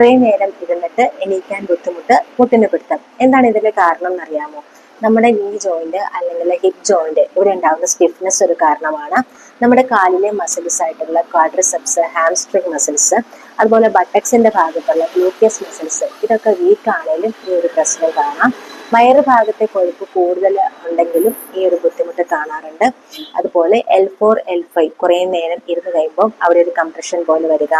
കുറേ നേരം ഇരുന്നിട്ട് എണീക്കാൻ ബുദ്ധിമുട്ട് മുട്ടിന് പിടുത്തം. എന്താണ് ഇതിന്റെ കാരണം എന്നറിയാമോ? നമ്മുടെ നീ ജോയിന്റ് അല്ലെങ്കിൽ ഹിപ്പ് ജോയിന്റ് ഇവിടെ ഉണ്ടാകുന്ന സ്റ്റിഫ്നെസ് ഒരു കാരണമാണ്. നമ്മുടെ കാലിലെ മസിൽസ് ആയിട്ടുള്ള ക്വാഡ്രിസെപ്സ് ഹാംസ്ട്രിങ് മസിൽസ് അതുപോലെ ബട്ടക്സിന്റെ ഭാഗത്തുള്ള ഗ്ലൂക്കിയസ് മസിൽസ് ഇതൊക്കെ വീക്ക് ആണെങ്കിലും ഈ ഒരു പ്രശ്നം കാണാം. വയറ് ഭാഗത്തെ കൊഴുപ്പ് കൂടുതൽ ഉണ്ടെങ്കിലും ഈ ഒരു ബുദ്ധിമുട്ട് കാണാറുണ്ട്. അതുപോലെ എൽ ഫോർ എൽ ഫൈവ് കുറേ നേരം ഇരുന്ന് കഴിയുമ്പോൾ അവിടെ ഒരു കംപ്രഷൻ പോലെ വരിക.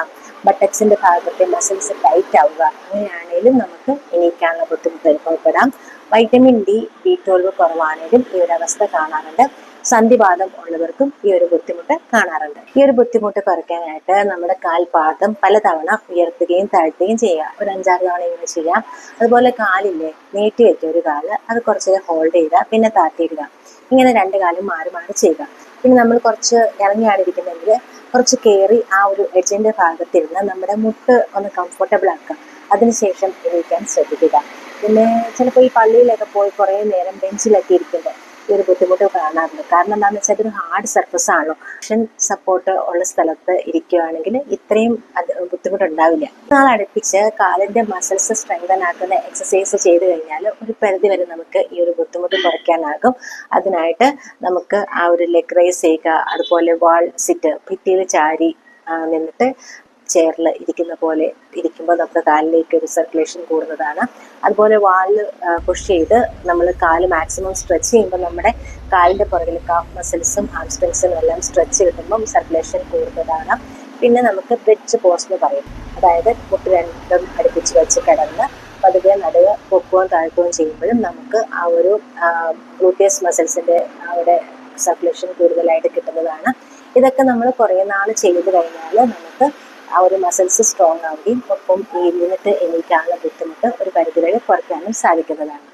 ബട്ടക്സിന്റെ ഭാഗത്തെ മസിൽസ് ടൈറ്റ് ആവുക. അങ്ങനെയാണെങ്കിലും നമുക്ക് എണീക്കാനുള്ള ബുദ്ധിമുട്ട് അനുഭവപ്പെടാം. വൈറ്റമിൻ ഡി ബി ട്വൽവ് കുറവാണെങ്കിലും ഈ ഒരു അവസ്ഥ കാണാറുണ്ട്. സന്ധിവാദം ഉള്ളവർക്കും ഈ ഒരു ബുദ്ധിമുട്ട് കാണാറുണ്ട്. ഈ ഒരു ബുദ്ധിമുട്ട് കുറയ്ക്കാനായിട്ട് നമ്മുടെ കാൽപാദം പലതവണ ഉയർത്തുകയും താഴ്ത്തുകയും ചെയ്യുക. ഒരു അഞ്ചാറ് തവണ ഇങ്ങനെ ചെയ്യാം അതുപോലെ കാലില്ലേ നീട്ടി വെക്കുക ഒരു കാൽ അത് കുറച്ച് ഹോൾഡ് ചെയ്യുക പിന്നെ താഴ്ത്തിയിടുക. ഇങ്ങനെ രണ്ട് കാലും മാറി മാറി ചെയ്യുക. പിന്നെ നമ്മൾ കുറച്ച് ഇറങ്ങിയാടിരിക്കുന്നെങ്കിൽ കുറച്ച് കയറി ആ ഒരു എഡ്ജിന്റെ ഭാഗത്തിരുന്ന് നമ്മുടെ മുട്ട് ഒന്ന് കംഫർട്ടബിൾ ആക്കുക. അതിനുശേഷം എണീക്കാൻ ശ്രദ്ധിക്കുക. പിന്നെ ചിലപ്പോൾ ഈ പള്ളിയിലൊക്കെ പോയി കുറേ നേരം ബെഞ്ചിലൊക്കെ ഇരിക്കുമ്പോൾ ഈ ഒരു ബുദ്ധിമുട്ട് കാണാറുണ്ട്. കാരണം എന്താണെന്ന് വെച്ചാൽ ഇതൊരു ഹാർഡ് സർഫസ് ആണല്ലോ. സപ്പോർട്ട് ഉള്ള സ്ഥലത്ത് ഇരിക്കുകയാണെങ്കിൽ ഇത്രയും ബുദ്ധിമുട്ടുണ്ടാവില്ല. നാൾ അടുപ്പിച്ച് കാലിന്റെ മസിൽസ് സ്ട്രെങ്തൻ ആക്കുന്ന എക്സസൈസ് ചെയ്ത് കഴിഞ്ഞാൽ ഒരു പരിധി വരെ നമുക്ക് ഈ ഒരു ബുദ്ധിമുട്ട് കുറയ്ക്കാനാകും. അതിനായിട്ട് നമുക്ക് ആ ഒരു ലെഗ് റൈസ് ചെയ്യുക അതുപോലെ വാൾ സിറ്റ് ഭിത്തിയിൽ ചാരി നിന്നിട്ട് ചെയറിൽ ഇരിക്കുന്ന പോലെ ഇരിക്കുമ്പോൾ നമ്മുടെ കാലിലേക്ക് ഒരു സർക്കുലേഷൻ കൂടുന്നതാണ്. അതുപോലെ വാളിൽ പുഷ് ചെയ്ത് നമ്മൾ കാൽ മാക്സിമം സ്ട്രെച്ച് ചെയ്യുമ്പോൾ നമ്മുടെ കാലിന്റെ പുറകിൽ കാഫ് മസിൽസും ഹാംസ്ട്രിങ്സും എല്ലാം സ്ട്രെച്ച് കിട്ടുമ്പം സർക്കുലേഷൻ കൂടുന്നതാണ്. പിന്നെ നമുക്ക് ബ്രിഡ്ജ് പോസ് എന്ന് പറയും. അതായത് മുട്ട് രണ്ടും അടുപ്പിച്ച് വെച്ച് കിടന്ന് പതുക്കെ നടുക പൊക്കുകയും താഴ്ക്കുകയും ചെയ്യുമ്പോഴും നമുക്ക് ആ ഒരു ഗ്ലൂട്ടിയസ് മസിൽസിന്റെ അവിടെ സർക്കുലേഷൻ കൂടുതലായിട്ട് കിട്ടുന്നതാണ്. ഇതൊക്കെ നമ്മൾ കുറേ നാൾ ചെയ്ത് കഴിഞ്ഞാൽ നമുക്ക് ആ ഒരു മസിൽസ് സ്ട്രോങ് ആവുകയും ഒപ്പം ഈ ഇരുന്നിട്ട് എണീക്കാനുള്ള ബുദ്ധിമുട്ട് ഒരു പരിധിവരെ കുറയ്ക്കാനും സാധിക്കുന്നതാണ്.